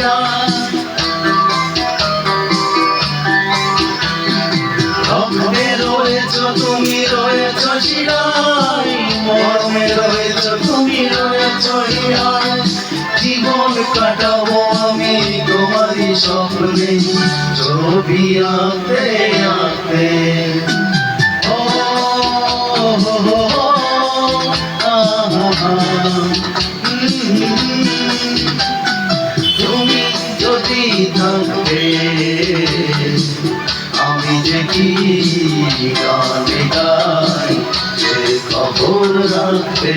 হীরা রক্তে রয়েছ, তুমি রয়েছ শিরায়। মরমে রয়েছ, তুমি রয়েছ হীরায় জীবন কাটাবো আমি তোমারই স্বপ্নে। ছবি আঁকতে যদি থাকে আমি যে কি গান গাই খবর রাখবে।